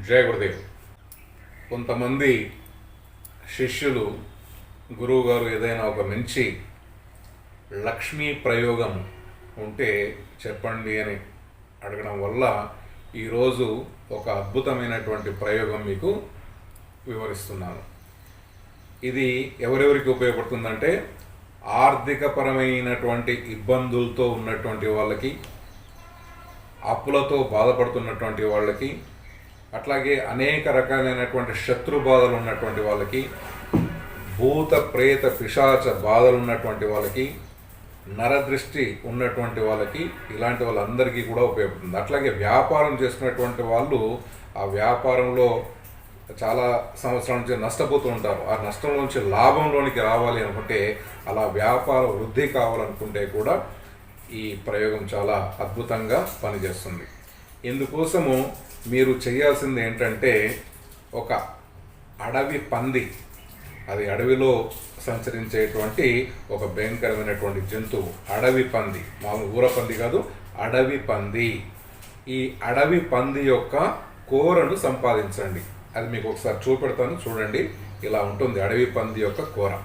జయ గురుదేవ్. కొంతమంది శిష్యులు గురువు గారు ఏదైనా ఒక మంచి లక్ష్మీ ప్రయోగం ఉంటే చెప్పండి అని అడగడం వల్ల ఈరోజు ఒక అద్భుతమైనటువంటి ప్రయోగం మీకు వివరిస్తున్నాను. ఇది ఎవరెవరికి ఉపయోగపడుతుందంటే ఆర్థికపరమైనటువంటి ఇబ్బందులతో ఉన్నటువంటి వాళ్ళకి అప్పులతో బాధపడుతున్నటువంటి వాళ్ళకి అట్లాగే అనేక రకాలైనటువంటి శత్రు బాధలు ఉన్నటువంటి వాళ్ళకి భూత ప్రేత పిశాచ బాధలు ఉన్నటువంటి వాళ్ళకి నరదృష్టి ఉన్నటువంటి వాళ్ళకి ఇలాంటి వాళ్ళందరికీ కూడా ఉపయోగపడుతుంది. అట్లాగే వ్యాపారం చేసుకున్నటువంటి వాళ్ళు ఆ వ్యాపారంలో చాలా సంవత్సరాల నుంచి నష్టపోతూ ఉంటారు. ఆ నష్టం నుంచి లాభంలోనికి రావాలి అనుకుంటే అలా వ్యాపార వృద్ధి కావాలనుకుంటే కూడా ఈ ప్రయోగం చాలా అద్భుతంగా పనిచేస్తుంది. ఇందుకోసము మీరు చేయాల్సింది ఏంటంటే ఒక అడవి పంది అది అడవిలో సంచరించేటువంటి ఒక భయంకరమైనటువంటి జంతువు అడవి పంది. మామూలు ఊర పంది కాదు అడవి పంది. ఈ అడవి పంది యొక్క కూరను సంపాదించండి. అది మీకు ఒకసారి చూపెడతాను చూడండి. ఇలా ఉంటుంది అడవి పంది యొక్క కూర.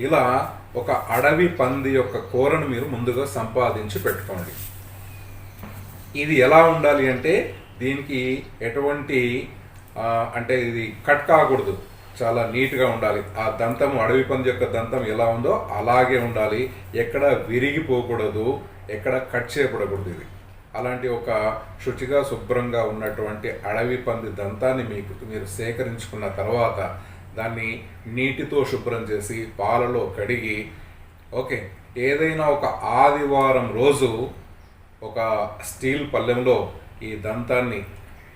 ఇలా ఒక అడవి పంది యొక్క కూరను మీరు ముందుగా సంపాదించి పెట్టుకోండి. ఇది ఎలా ఉండాలి అంటే దీనికి ఎటువంటి అంటే ఇది కట్ కాకూడదు. చాలా నీట్గా ఉండాలి. ఆ దంతం అడవి పంది యొక్క దంతం ఎలా ఉందో అలాగే ఉండాలి. ఎక్కడ విరిగిపోకూడదు ఎక్కడ కట్ చేయబడకూడదు ఇది. అలాంటి ఒక శుచిగా శుభ్రంగా ఉన్నటువంటి అడవి పంది దంతాన్ని మీకు మీరు సేకరించుకున్న తర్వాత దాన్ని నీటితో శుభ్రం చేసి పాలలో కడిగి ఓకే ఏదైనా ఒక ఆదివారం రోజు ఒక స్టీల్ పళ్ళెంలో ఈ దంతాన్ని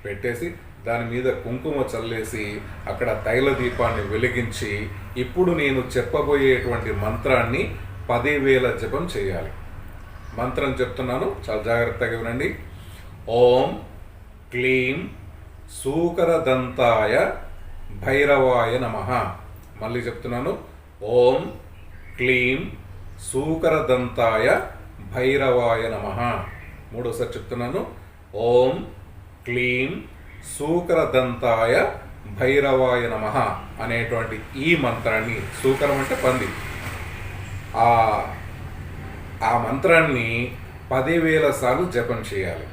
పెట్టేసి దాని మీద కుంకుమ చల్లేసి అక్కడ తైల దీపాన్ని వెలిగించి ఇప్పుడు నేను చెప్పబోయేటువంటి మంత్రాన్ని పదివేల జపం చేయాలి. మంత్రం చెప్తున్నాను. చాలా జాగ్రత్తగా వినండి. ఓం క్లీం సూకరదంతాయ భైరవాయ నమ. మళ్ళీ చెప్తున్నాను. ఓం క్లీం సూకరదంతాయ భైరవాయ నమ. మూడోసారి చెప్తున్నాను. ఓం క్లీం శూకరదంతాయ భైరవాయ నమ అనేటువంటి ఈ మంత్రాన్ని శూకరం అంటే పంది. ఆ ఆ మంత్రాన్ని పదివేల సార్లు జపం చేయాలి.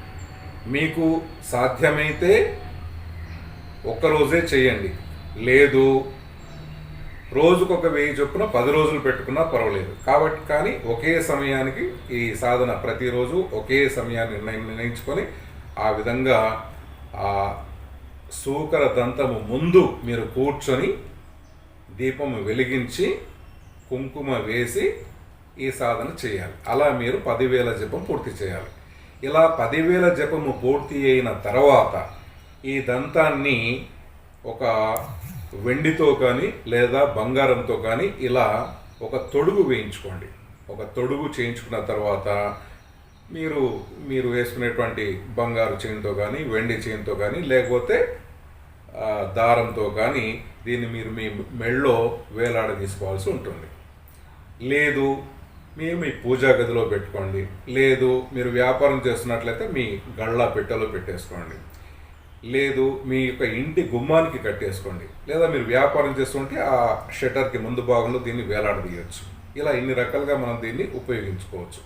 మీకు సాధ్యమైతే ఒక్కరోజే చేయండి. లేదు రోజుకొక వెయ్యి చొప్పున పది రోజులు పెట్టుకున్నా పర్వాలేదు. కాబట్టి కానీ ఒకే సమయానికి ఈ సాధన ప్రతిరోజు ఒకే సమయాన్ని నిర్ణయం నిర్ణయించుకొని ఆ విధంగా ఆ సూకర దంతము ముందు మీరు కూర్చొని దీపము వెలిగించి కుంకుమ వేసి ఈ సాధన చేయాలి. అలా మీరు పదివేల జపం పూర్తి చేయాలి. ఇలా పదివేల జపము పూర్తి అయిన తర్వాత ఈ దంతాన్ని ఒక వెండితో కానీ లేదా బంగారంతో కానీ ఇలా ఒక తొడుగు వేయించుకోండి. ఒక తొడుగు చేయించుకున్న తర్వాత మీరు మీరు వేసుకునేటువంటి బంగారు చైన్తో కానీ వెండి చైన్తో కానీ లేకపోతే దారంతో కానీ దీన్ని మీరు మీ మెళ్ళో వేలాడ తీసుకోవాల్సి ఉంటుంది. లేదు మీరు మీ పూజా గదిలో పెట్టుకోండి. లేదు మీరు వ్యాపారం చేస్తున్నట్లయితే మీ గళ్ళ పెట్టెలో పెట్టేసుకోండి. లేదు మీ యొక్క ఇంటి గుమ్మానికి కట్టేసుకోండి. లేదా మీరు వ్యాపారం చేస్తుంటే ఆ షట్టర్కి ముందు భాగంలో దీన్ని వేలాడదీయచ్చు. ఇలా ఇన్ని రకాలుగా మనం దీన్ని ఉపయోగించుకోవచ్చు.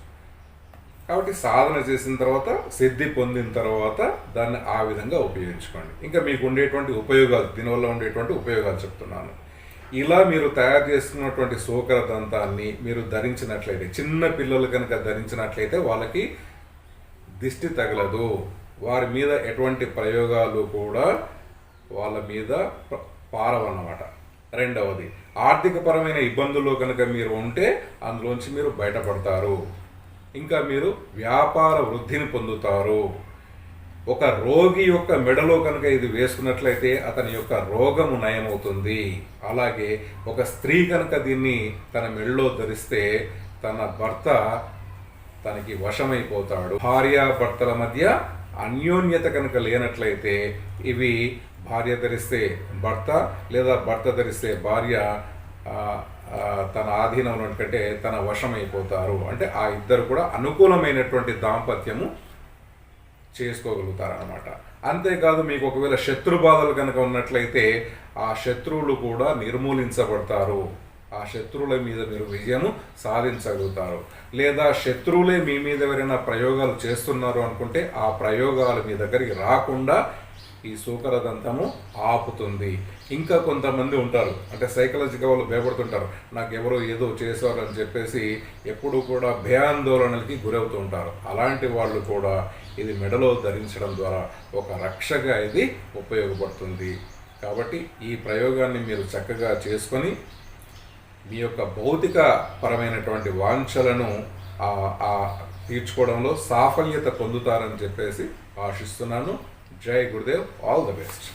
కాబట్టి సాధన చేసిన తర్వాత సిద్ధి పొందిన తర్వాత దాన్ని ఆ విధంగా ఉపయోగించుకోండి. ఇంకా మీకు ఉండేటువంటి ఉపయోగాలు దీనివల్ల ఉండేటువంటి ఉపయోగాలు చెప్తున్నాను. ఇలా మీరు తయారు చేసుకున్నటువంటి సోకర దంతాన్ని మీరు ధరించినట్లయితే చిన్న పిల్లలు కనుక ధరించినట్లయితే వాళ్ళకి దిష్టి తగలదు. వారి మీద ఎటువంటి ప్రయోగాలు కూడా వాళ్ళ మీద పారవన్నమాట. రెండవది ఆర్థికపరమైన ఇబ్బందుల్లో కనుక మీరు ఉంటే అందులోంచి మీరు బయటపడతారు. ఇంకా మీరు వ్యాపార వృద్ధిని పొందుతారు. ఒక రోగి యొక్క మెడలో కనుక ఇది వేసుకున్నట్లయితే అతని యొక్క రోగము నయమవుతుంది. అలాగే ఒక స్త్రీ కనుక దీన్ని తన మెడలో ధరిస్తే తన భర్త తనకి వశమైపోతాడు. భార్య భర్తల మధ్య అన్యోన్యత కనుక లేనట్లయితే ఇవి భార్య ధరిస్తే భర్త లేదా భర్త ధరిస్తే భార్య తన ఆధీనంలో కంటే తన వశమైపోతారు. అంటే ఆ ఇద్దరు కూడా అనుకూలమైనటువంటి దాంపత్యము చేసుకోగలుగుతారనమాట అంతేకాదు మీకు ఒకవేళ శత్రు బాధలు కనుక ఉన్నట్లయితే ఆ శత్రువులు కూడా నిర్మూలించబడతారు. ఆ శత్రువుల మీద మీరు విజయము సాధించగలుగుతారు. లేదా శత్రువులే మీ మీద ఎవరైనా ప్రయోగాలు చేస్తున్నారు అనుకుంటే ఆ ప్రయోగాలు మీ దగ్గరికి రాకుండా ఈ సూకరదంతము ఆపుతుంది. ఇంకా కొంతమంది ఉంటారు. అంటే సైకలాజికల్ వాళ్ళు భయపడుతుంటారు. నాకు ఎవరో ఏదో చేశారు అని చెప్పేసి ఎప్పుడు కూడా భయాందోళనలకి గురవుతూ ఉంటారు అలాంటి వాళ్ళు కూడా ఇది మెడలో ధరించడం ద్వారా ఒక రక్షగా ఇది ఉపయోగపడుతుంది. కాబట్టి ఈ ప్రయోగాన్ని మీరు చక్కగా చేసుకొని మీ యొక్క భౌతిక పరమైనటువంటి వాంఛలను తీర్చుకోవడంలో సాఫల్యత పొందుతారని చెప్పేసి ఆశిస్తున్నాను. జై గురుదేవ్ ఆల్ ద బెస్ట్.